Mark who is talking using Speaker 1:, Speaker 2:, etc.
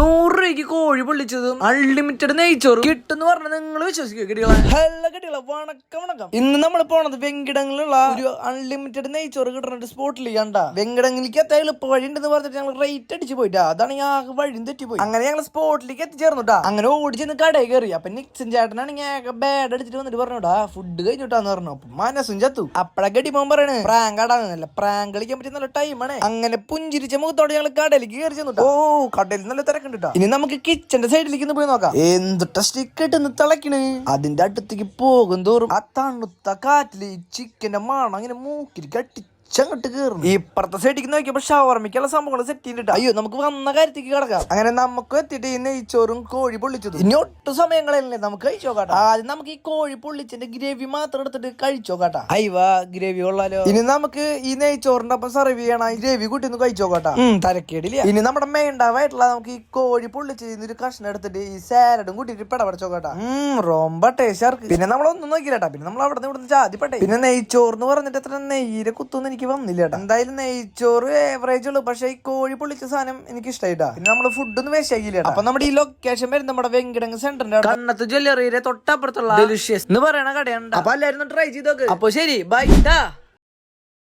Speaker 1: നൂറ് രൂപയ്ക്ക് കോഴി പൊള്ളിച്ചതും അൺലിമിറ്റഡ് നെയ്ച്ചോറും കിട്ടുന്ന് പറഞ്ഞാൽ നിങ്ങൾ വിശ്വസിക്കുക കിട്ടികളെ വണക്കം വണക്കം. ഇന്ന് നമ്മൾ പോണത് വെങ്കിടങ്ങളിലുള്ള ഒരു അൺലിമിറ്റഡ് നെയ്ച്ചോറ് കിട്ടുന്ന ഒരു സ്പോട്ടിൽ കണ്ട. വെങ്കിടങ്ങളിലേക്ക് എത്താൻ എളുപ്പ വഴി ഉണ്ടെന്ന് പറഞ്ഞിട്ട് ഞങ്ങൾ റേറ്റ് അടിച്ച് പോയിട്ടാ. അതാണ് ഞാൻ വഴി തെറ്റിപ്പോയി. അങ്ങനെ ഞങ്ങൾ സ്പോട്ടിലേക്ക് എത്തിച്ചേർന്നുട്ടാ അങ്ങനെ ഓടിച്ചെന്ന് കടയിൽ കയറി. അപ്പൊ നിക്സൻ ചേട്ടനാണെങ്കിൽ ബാഡ് അടിച്ചിട്ട് വന്നിട്ട് പറഞ്ഞുടാ ഫുഡ് കഴിഞ്ഞിട്ടാന്ന് പറഞ്ഞു. അപ്പൊ മനസ്സും ചത്തു. അപ്പഴൊക്കെ അടിപ്പോൻ പറയണേ പ്രാങ്ക് ആടാന്നല്ല പ്രാങ്ക് കളിക്കാൻ പറ്റിയ നല്ല ടൈമാണ് അങ്ങനെ പുഞ്ചിരിച്ച മുഖത്തോടെ ഞങ്ങൾ കടയിലേക്ക് കയറി ചെന്നു ഓ കടയിൽ നല്ല ഇനി നമുക്ക് കിച്ചന്റെ സൈഡിലേക്ക് പോയി നോക്കാം. എന്തുട്ട സ്റ്റിക്ക് ഇട്ട് തിളക്കണ്? അതിന്റെ അടുത്തേക്ക് പോകും തോറും ആ തണുത്ത കാറ്റിൽ ചിക്കന്റെ മണം അങ്ങനെ മൂക്കിൽ കട്ടി അങ്ങോട്ട് കയറും ഇപ്പുറത്തെ സൈഡിലേക്ക് നോക്കിയപ്പോ ഷവർമിക്കുള്ള സംഭവങ്ങൾ സെറ്റ് ചെയ്തിട്ട്. അയ്യോ നമുക്ക് വന്ന കാര്യത്തേക്ക് കിടക്കാം. അങ്ങനെ നമുക്ക് എത്തിയിട്ട് ഈ നെയ്ച്ചോറും കോഴി പൊള്ളിച്ചത്. ഇനി ഒട്ടും സമയങ്ങളല്ലേ നമുക്ക് കഴിച്ചു നോക്കാട്ടോ ആദ്യം നമുക്ക് ഈ കോഴി പൊള്ളിച്ചിന്റെ ഗ്രേവി മാത്രം എടുത്തിട്ട് കഴിച്ചു നോക്കാട്ടാ അയ്യവാ ഗ്രേവി കൊള്ളാലോ. ഇനി നമുക്ക് ഈ നെയ്ച്ചോറിന്റെ ഒപ്പം സെർവ് ചെയ്യണ ഈ ഗ്രേവി കൂട്ടി ഒന്ന് കഴിച്ചു നോക്കാട്ടാ തരക്കേടില്ല ഇനി നമ്മുടെ മെയിൻഡാവായിട്ടുള്ള നമുക്ക് ഈ കോഴി പൊള്ളിച്ചതിന് ഒരു കഷ്ണം എടുത്തിട്ട് ഈ സാലഡും കൂട്ടിട്ട് പിടപടച്ചു നോക്കാട്ടാ റൊമ്പ ടേസ്റ്റ് പിന്നെ നമ്മളൊന്നും നോക്കിയില്ലാട്ടാ പിന്നെ നമ്മൾ അവിടെ നിന്ന് ഇവിടുന്ന് ജാതിപ്പെട്ടെ പിന്നെ നെയ്ച്ചോറ് പറഞ്ഞിട്ട് എത്ര നെയ്യിൽ കുത്തൊന്നും എനിക്ക് വന്നില്ല കേട്ടോ എന്തായാലും നെയ്ച്ചോറ് ഏവറേജ് ഉള്ളു. പക്ഷെ ഈ കോഴി പൊള്ളിച്ച സാധനം എനിക്ക് ഇഷ്ടമായിട്ടാ പിന്നെ നമ്മൾ ഫുഡ് ഒന്നും ആയില്ല അപ്പൊ നമ്മുടെ ഈ ലൊക്കേഷൻ വരുന്നത് നമ്മുടെ വെങ്കിടങ്ങ് സെന്ററിന്റെ കണ്ണത്ത് ജ്വല്ലറിയുടെ തൊട്ടപ്പുറത്തുള്ള ഡെലിഷ്യസ് എന്ന് പറയണ കടയുണ്ട്. അപ്പൊ എല്ലാരും ട്രൈ ചെയ്ത് നോക്ക്. അപ്പൊ ശരി ബൈ